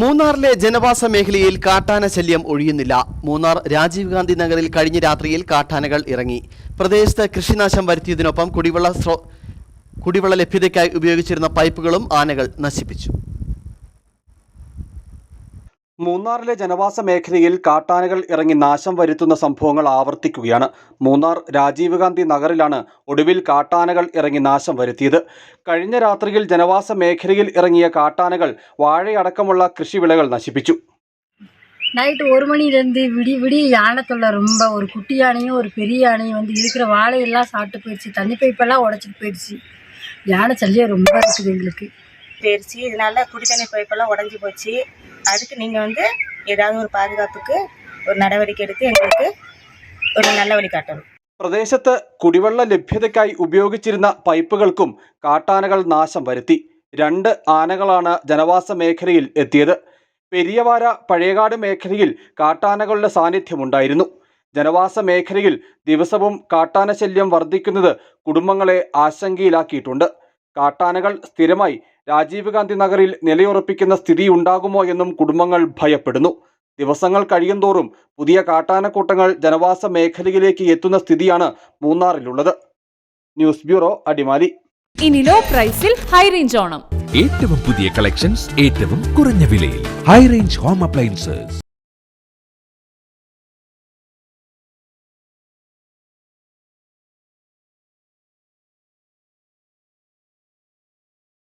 മൂന്നാറിലെ ജനവാസ മേഖലയിൽ കാട്ടാന ശല്യം ഒഴിയുന്നില്ല. മൂന്നാർ രാജീവ് ഗാന്ധി നഗറിൽ കഴിഞ്ഞ രാത്രിയിൽ കാട്ടാനകൾ ഇറങ്ങി. പ്രദേശത്ത് കൃഷിനാശം വരുത്തിയതിനൊപ്പം കുടിവെള്ള കുടിവെള്ള ലഭ്യതയ്ക്കായി ഉപയോഗിച്ചിരുന്ന പൈപ്പുകളും ആനകൾ നശിപ്പിച്ചു. മൂന്നാറിലെ ജനവാസ മേഖലയിൽ കാട്ടാനകൾ ഇറങ്ങി നാശം വരുത്തുന്ന സംഭവങ്ങൾ ആവർത്തിക്കുകയാണ് മൂന്നാർ രാജീവ് ഗാന്ധി നഗറിലാണ് ഒടുവിൽ കാട്ടാനകൾ ഇറങ്ങി നാശം വരുത്തിയത് കഴിഞ്ഞ രാത്രിയിൽ ജനവാസ മേഖലയിൽ ഇറങ്ങിയ കാട്ടാനകൾ வாழையடக்கமுள்ள കൃഷിവിളകൾ നശിപ്പിച്ചു நைட்டு ஒரு மணிலேருந்து விடிய விடிய யானை தொல்லை ரொம்ப ஒரு குட்டி யானையும் ஒரு பெரிய யானையும் வந்து இருக்கிற வாழையெல்லாம் சாப்பிட்டு போயிடுச்சு தண்ணி பைப்பெல்லாம் உடச்சிட்டு போயிடுச்சு யானை சல்லியம் ரொம்ப இருக்குது எங்களுக்கு போயிடுச்சு இதனால குடித்தண்ணி பைப்பெல்லாம் உடஞ்சி போச்சு அதுக்கு நீங்கள் வந்து ஏதாவது ஒரு பாதுகாப்புக்கு ஒரு நடவடிக்கை எடுத்து எங்களுக்கு ஒரு நல்ல வழி காட்டணும் പ്രദേശത്ത് കുടിവെള്ള ലഭ്യതയ്ക്കായി ഉപയോഗിച്ചിരുന്ന പൈപ്പുകൾക്കും കാട്ടാനകൾ നാശം വരുത്തി രണ്ട് ആനകളാണ് ജനവാസ മേഖലയിൽ എത്തിയത് പെരിയവാര പഴയകാട് മേഖലയിൽ കാട്ടാനകളുടെ സാന്നിധ്യമുണ്ടായിരുന്നു ജനവാസ മേഖലയിൽ ദിവസവും കാട്ടാന ശല്യം വർദ്ധിക്കുന്നത് കുടുംബങ്ങളെ ആശങ്കയിലാക്കിയിട്ടുണ്ട് കാട്ടാനകൾ സ്ഥിരമായി രാജീവ് ഗാന്ധി നഗറിൽ നിലയുറപ്പിക്കുന്ന സ്ഥിതി ഉണ്ടാകുമോ എന്നും കുടുംബങ്ങൾ ഭയപ്പെടുന്നു. ദിവസങ്ങൾ കഴിയുന്തോറും പുതിയ കാട്ടാനക്കൂട്ടങ്ങൾ ജനവാസ മേഖലയിലേക്ക് എത്തുന്ന സ്ഥിതിയാണ് മൂന്നാറിലുള്ളത്. News bureau Adimali. ഇനി ലോ പ്രൈസിൽ ഹൈ റേഞ്ച് ഓണം. ഏറ്റവും പുതിയ കളക്ഷൻസ് ഏറ്റവും കുറഞ്ഞ വിലയിൽ. High range home appliances